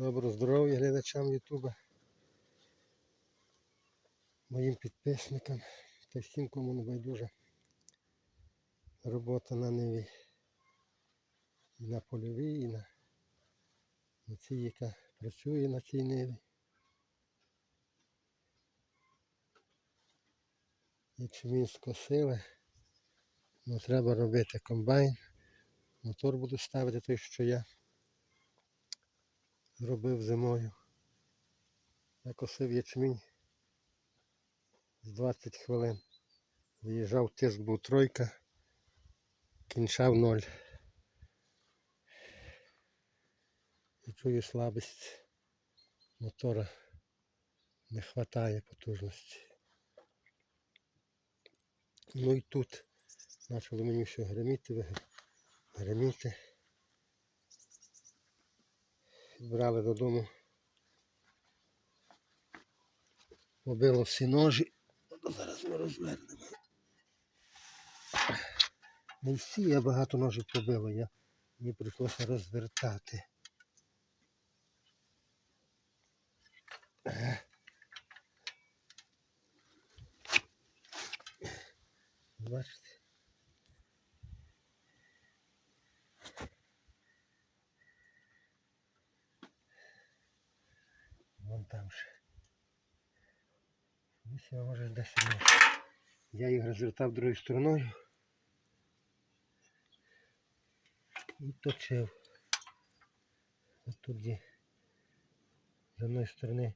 Доброго здоров'я глядачам Ютуба, моїм підписникам та всім, кому не байдужа робота на ниві. І на польовій, і на, на цій, яка працює на цій ниві. Ячмінь скосили, ну треба робити комбайн. Мотор буду ставити той, що я зробив зимою. Я косив ячмінь з 20 хвилин. Виїжджав, тиск був тройка, кінчав ноль. І чую слабість мотора. Не вистачає потужності. Ну і тут почало мені все гриміти, виг- гриміти. Брали додому. Побило всі ножі. Зараз ми розвернемо. Не всі, я багато ножів побило, я, мені прийшлося розвертати. Бачите? Там ще. Ось я може десь. Я їх розвертав другою стороною. І точив. Ось тут є. З одної сторони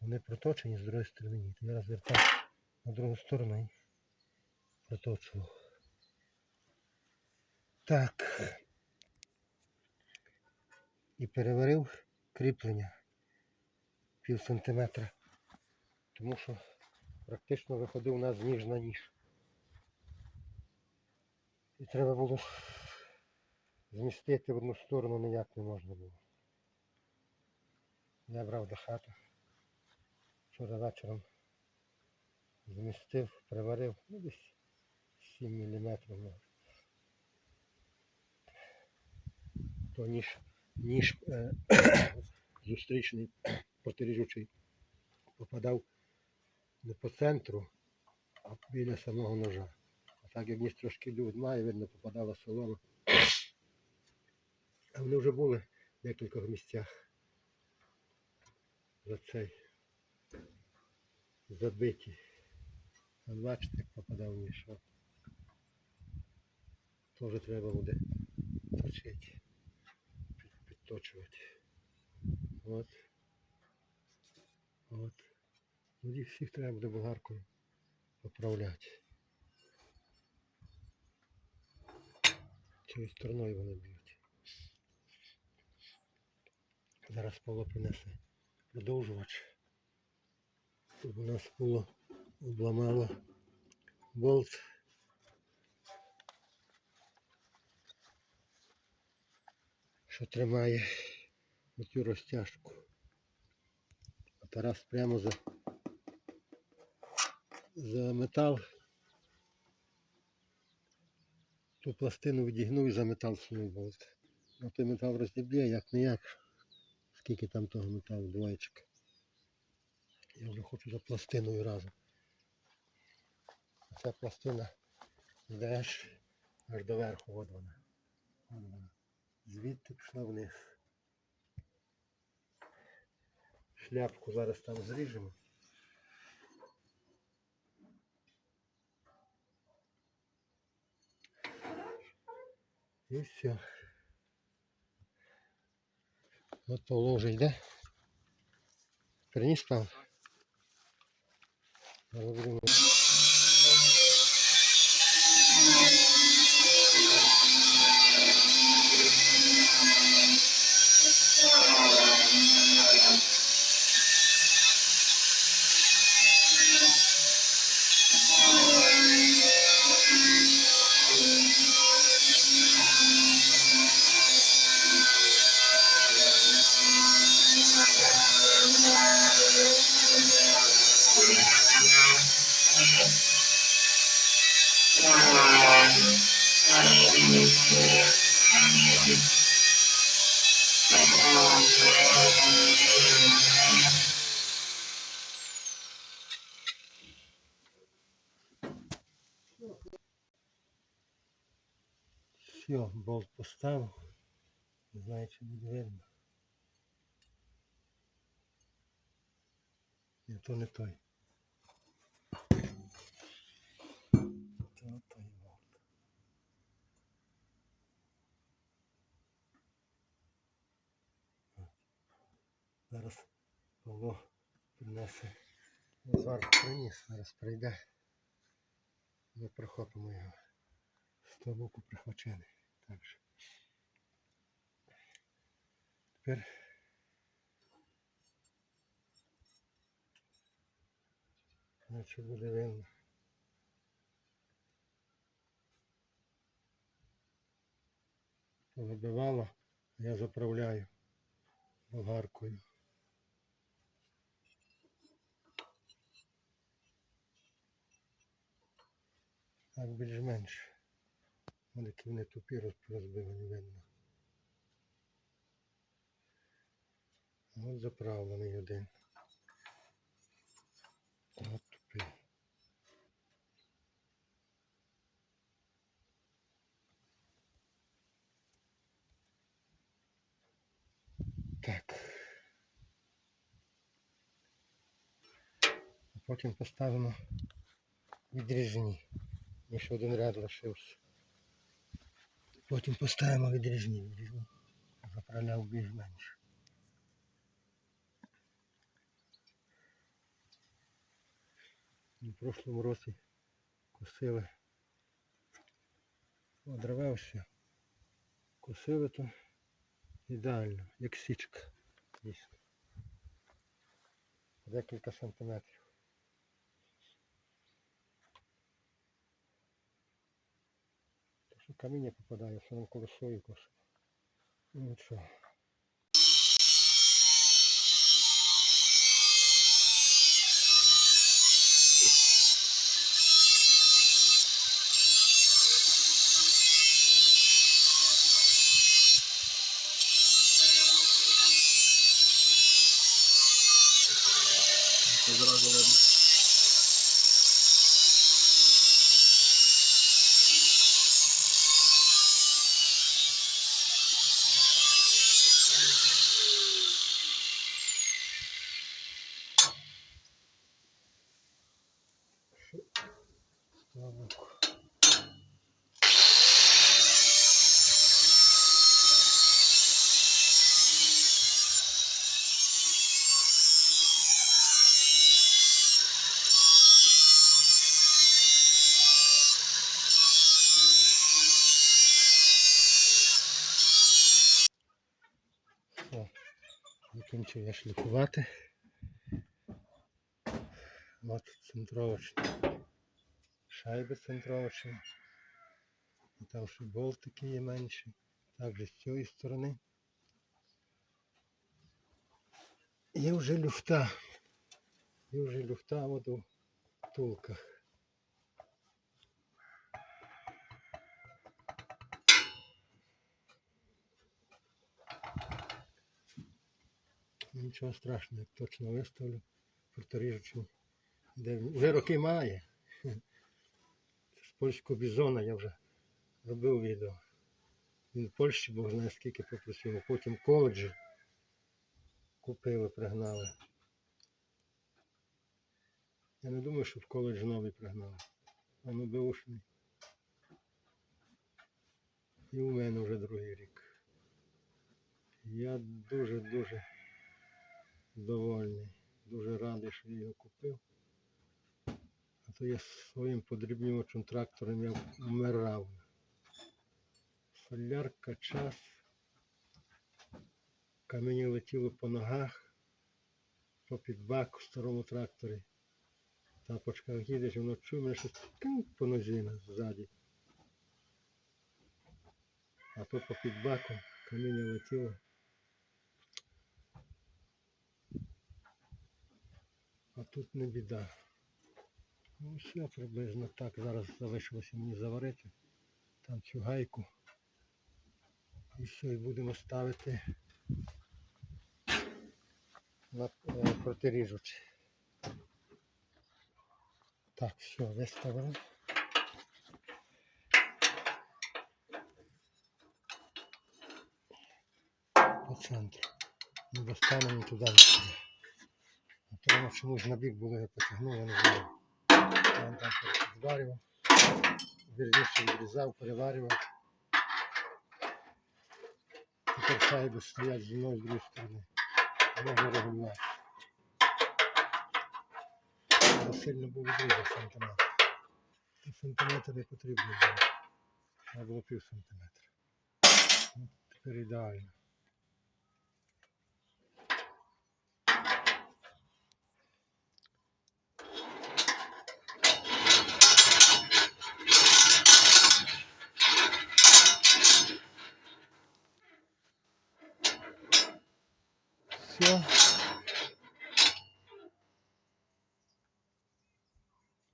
вони проточені, з другої сторони ні. Я розвертав на другу сторону і проточував. Так. І переварив кріплення пів сантиметра. Тому що практично виходив у нас ніж на ніж. І треба було змістити в одну сторону ніяк не можна було. Я брав до хати. Вчора вечором змістив, приварив, ну десь 7 мм. То ніж, ніж е, зустрічний протиріжучий попадав не по центру, а біля самого ножа. А так як ніж трошки люд має, видно, попадала солома. А вони вже були в декількох місцях за цей забиті. Бачите, як попадав ніж. Теж треба буде точити, підточувати. От. От. Ну, їх всіх треба буде болгаркою поправляти. Цією стороною вони б'ють. Зараз Павло принесе продовжувач. Щоб у нас було обламало болт. Що тримає оцю розтяжку. А Тарас прямо за, за метал. Ту пластину відігнув і за метал сунув болт. Ну той метал розіб'є, як не як. Скільки там того металу, двоєчка. Я вже хочу за пластиною разом. Ця пластина йде аж, до верху. От вона. Звідти пішла вниз. Шляпку зараз там зріжемо. І все. От Павло вже йде. Приніс там. Зараз будемо. Все, болт поставил. не знаю, чи буде видно. Ні, то не той. Принесе. Зверху приніс, зараз прийде. Ми прихопимо його. З того боку прихвачений. Так що. Тепер наче буде видно. Вибивало, я заправляю болгаркою. Так більш-менш. Вони які вони тупі роз- розбивані видно. От заправлений один. От тупий. Так. Потім поставимо відрізні. І ще один ряд лишився. Потім поставимо відрізні. Заправляв більш-менш. У прошлому році косили. Одривався. Косили то ідеально, як січка. Дійсно. Декілька сантиметрів. каміння попадає, все навколо сою косить. Ну нічого. Зразу видно. Слава Богу. Закінчив я шліфувати. От центровочні. Шайби центровочні. І там ще болтики є менші. Також з цієї сторони. Є вже люфта. Є вже люфта от у втулках. Нічого страшного, як точно виставлю. Порторіжучу. Де вже роки має. З польського бізона я вже робив відео. Він в Польщі Бог знає скільки попросив. Потім коледжі купили, пригнали. Я не думаю, що в коледж новий пригнали. Воно беушний. І у мене вже другий рік. Я дуже-дуже довольний. Дуже радий, що я його купив. То я своїм подрібнювачем трактором я вмирав. Солярка, час. Камені летіло по ногах, по підбаку в старому тракторі. Тапочках їдеш, воно чує мене щось по нозі ззаді. А то по підбаку каміння летіло. А тут не біда. Ну все приблизно так. Зараз залишилося мені заварити. Там цю гайку. І все, і будемо ставити на е, протиріжучі. Так, все, виставили. по центру. Не достану ні туди. А то чомусь на бік було, я потягнув, я не знаю. Я вон там зварював. Вірніше відрізав, переварював. Тепер шайби стоять зі мною з другої сторони. Можна регулювати. Але сильно був відрізав сантиметр. Та сантиметр не потрібно було. Треба було пів сантиметра. Ну, тепер ідеально. Все.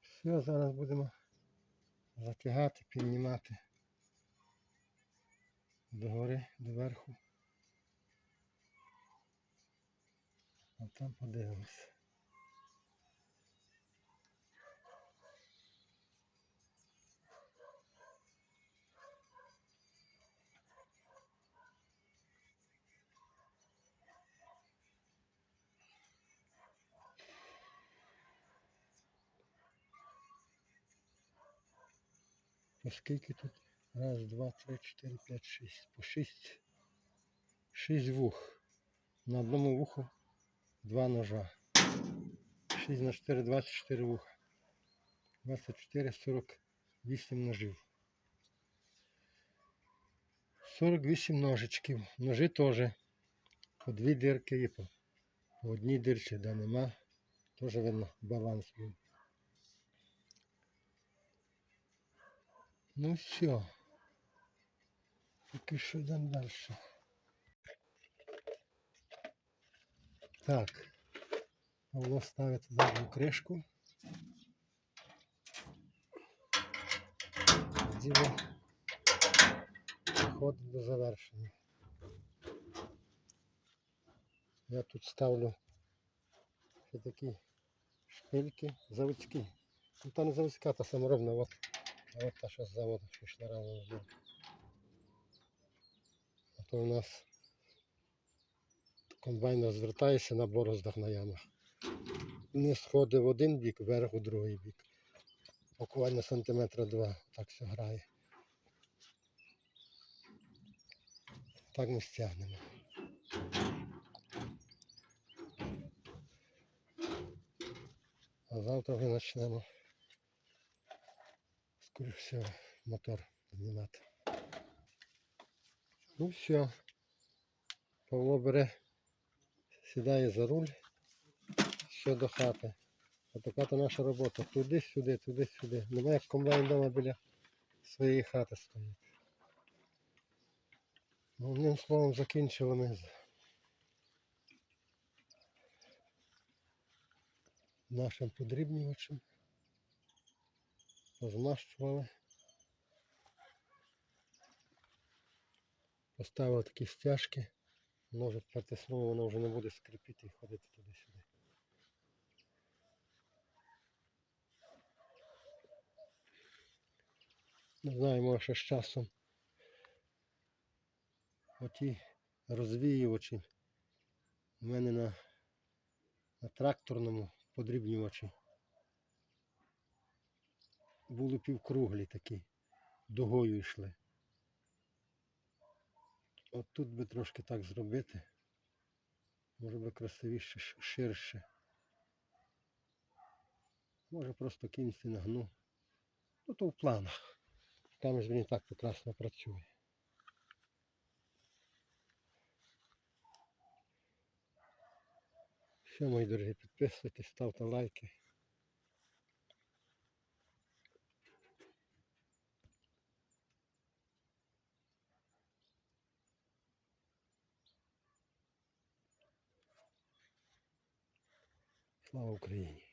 Все, зараз будемо затягати, піднімати догори, доверху. А там подивимось. По скільки тут? Раз, два, три, чотири, п'ять, шість. По шість. Шість вух. На одному вуху два ножа. 6 на 4, 24 вуха. 24, 48 ножів. 48 ножичків. Ножи теж. По дві дирки є по, по одній дирці, де нема. Теж видно баланс був. Ну все. Поки що йдемо далі. Так. Павло ставить задню кришку. Діло доходить до завершення. Я тут ставлю ще такі шпильки заводські. Ну та не заводська, та саморобна, от, а от та що з заводу, що йшла рано знову. А то у нас комбайн розвертається на бороздах на ямах. Не сходить в один бік, вверх у другий бік. Буквально сантиметра два. Так все грає. Так ми стягнемо. А завтра вже почнемо. Всього мотор знімати. Ну все. Павло бере, сідає за руль, все до хати. А така то наша робота. Туди-сюди, туди-сюди. Немає як комбайн вдома біля своєї хати стоїть. Ну, одним словом закінчили ми нашим подрібнювачем. Позмащували. Поставили такі стяжки. Воно вже притиснуло, воно вже не буде скрипіти і ходити туди-сюди. Не знаю, може з часом оті розвіювачі у мене на, на тракторному подрібнювачі були півкруглі такі, дугою йшли. От тут би трошки так зробити. Може би красивіше, ширше. Може просто кінці нагну. Ну то в планах. Там ж він і так прекрасно працює. Все, мої дорогі, підписуйтесь, ставте лайки. Слава Україні!